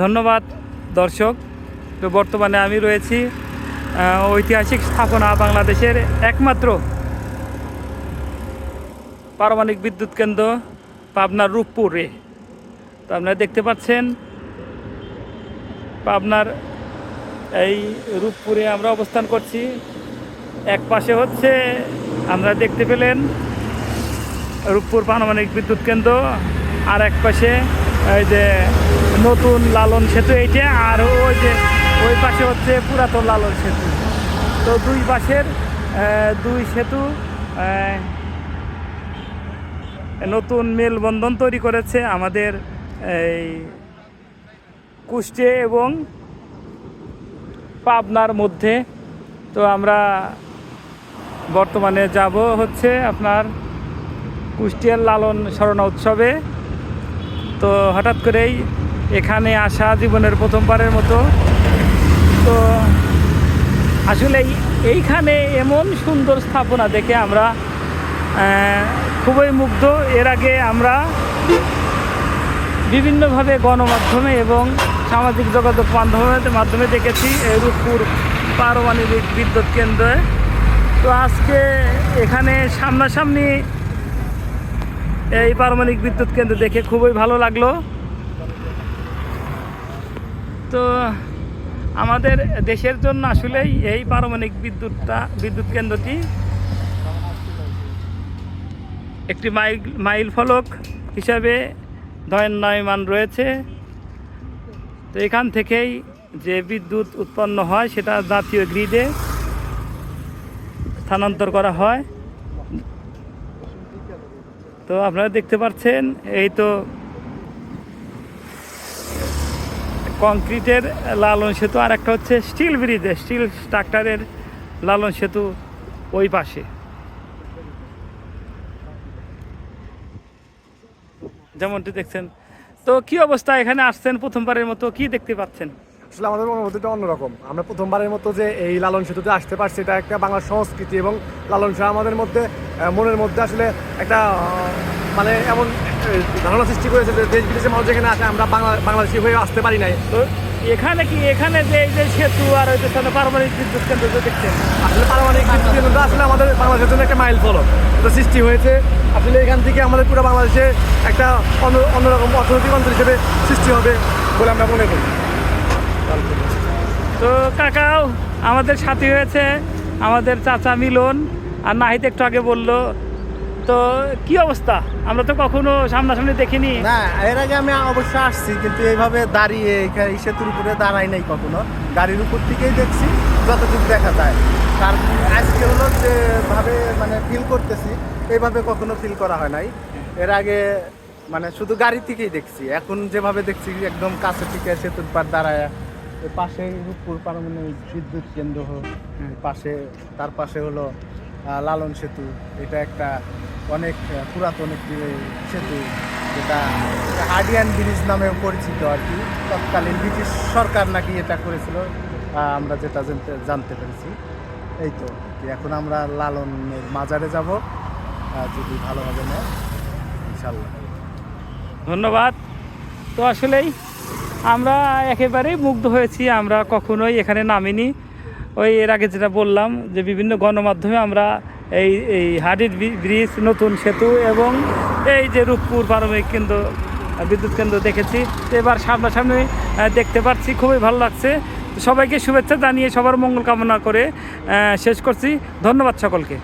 ধন্যবাদ, দর্শক। তো বর্তমানে আমি রয়েছি ঐতিহাসিক স্থাপনা বাংলাদেশের একমাত্র পারমাণবিক বিদ্যুৎ কেন্দ্র পাবনার রূপপুরে। তো আপনারা দেখতে পাচ্ছেন, পাবনার এই রূপপুরে আমরা অবস্থান করছি। এক পাশে হচ্ছে আমরা দেখতে পেলেন রূপপুর পারমাণবিক বিদ্যুৎ কেন্দ্র, আর এক পাশে এই যে নতুন লালন সেতু এইটা, আর ওই যে ওই পাশে হচ্ছে পুরাতন লালন সেতু। তো দুই পাশের দুই সেতু নতুন মেলবন্ধন তৈরি করেছে আমাদের এই কুষ্টে এবং পাবনার মধ্যে। তো আমরা বর্তমানে যাব হচ্ছে আপনার কুষ্টিয়ার লালন স্মরণ উৎসবে। তো হঠাৎ করেই এখানে আসা জীবনের প্রথমবারের মতো। তো আসলে এই- এইখানে এমন সুন্দর স্থাপনা দেখে আমরা খুবই মুগ্ধ। এর আগে আমরা বিভিন্নভাবে গণমাধ্যমে এবং সামাজিক যোগাযোগ মাধ্যমের মাধ্যমে দেখেছি রূপপুর পারমাণবিক বিদ্যুৎ কেন্দ্রে। তো আজকে এখানে সামনাসামনি এই পারমাণবিক বিদ্যুৎ কেন্দ্র দেখে খুবই ভালো লাগল। তো, আমাদের দেশের জন্য আসলেই এই পারমাণবিক বিদ্যুৎটা, বিদ্যুৎ কেন্দ্রটি একটি মাইল মাইল ফলক হিসাবে দণ্ডায়মান রয়েছে। তো এখান থেকেই যে বিদ্যুৎ উৎপন্ন হয়, সেটা জাতীয় গ্রিডে স্থানান্তর করা হয়। তো আপনারা দেখতে পাচ্ছেন, এই তো কংক্রিটের লালন সেতু, আর একটা হচ্ছে স্টিল ব্রিজে, স্টিল স্ট্রাকচারের লালন সেতু ওই পাশে। যেমনটি দেখছেন। তো কি অবস্থা? এখানে আসছেন প্রথমবারের মতো, কি দেখতে পাচ্ছেন? আসলে আমাদের অনুভূতিটা অন্যরকম। আমরা প্রথমবারের মতো যে এই লালন সেতুতে আসতে পারছি এটা একটা বাংলা সংস্কৃতি এবং লালন শাহ আমাদের মধ্যে মনের মধ্যে আসলে একটা মানে এমন ধারণা সৃষ্টি করেছে যে দেশ বিদেশের মানুষ যেখানে আসে আমরা বাংলা বাংলাদেশি হয়ে আসতে পারি নাই। তো এখানে কি এখানে যে এই যে সেতু আর ওই সামনে পারমাণবিক বিদ্যুৎ কেন্দ্র যে দেখছেন? আসলে পারমাণবিক বিদ্যুৎ কেন্দ্রটা আসলে আমাদের বাংলাদেশের জন্য একটা মাইল ফলক। এটা সৃষ্টি হয়েছে আসলে এখান থেকে আমাদের পুরো বাংলাদেশে একটা অন্য অন্যরকম অর্থনৈতিক অঞ্চল হিসেবে সৃষ্টি হবে বলে আমরা মনে করি। তো কাকাও, আমাদের সাথী হয়েছে, আমাদের চাচা মিলন, আর নাহিদ একটু আগে বলল, তো কি অবস্থা? আমরা তো কখনো সামনাসামনি দেখিনি। এর আগে আমি অবশ্য আসছি, কিন্তু এইভাবে দাঁড়িয়ে এই সেতুর উপরে দাঁড়াই নাই কখনো। গাড়ির উপর থেকেই দেখছি, যতটুকু দেখা যায়। তার আজকে হলো যেভাবে মানে ফিল করতেছি, এইভাবে কখনো ফিল করা হয় নাই। এর আগে মানে শুধু গাড়ি থেকেই দেখছি, এখন যেভাবে দেখছি, একদম কাছে থেকে সেতুর পার দাঁড়ায় পাশে রূপপুর পারমাণবিক বিদ্যুৎ কেন্দ্র হ- পাশে তার পাশে হলো লালন সেতু। এটা একটা অনেক পুরাতন একটি সেতু যেটা হার্ডিয়ান ব্রিজ নামেও পরিচিত আর কি। তৎকালীন ব্রিটিশ সরকার নাকি এটা করেছিল। আমরা যেটা জানতে জানতে পেরেছি। এই তো এখন আমরা লালনের মাজারে যাব। যদি ভালোভাবে নেয় ইনশাল্লাহ ধন্যবাদ। তো আসলেই আমরা একেবারেই মুগ্ধ হয়েছি, আমরা কখনোই এখানে নামিনি। ওই এর আগে যেটা বললাম যে বিভিন্ন গণমাধ্যমে আমরা এই এই হাডির ব্রিজ, নতুন সেতু এবং এই যে রূপপুর পারমাণবিক কেন্দ্র, বিদ্যুৎ কেন্দ্র দেখেছি। এবার সামনাসামনি দেখতে পাচ্ছি, খুবই ভালো লাগছে। সবাইকে শুভেচ্ছা জানিয়ে সবার মঙ্গল কামনা করে শেষ করছি। ধন্যবাদ সকলকে।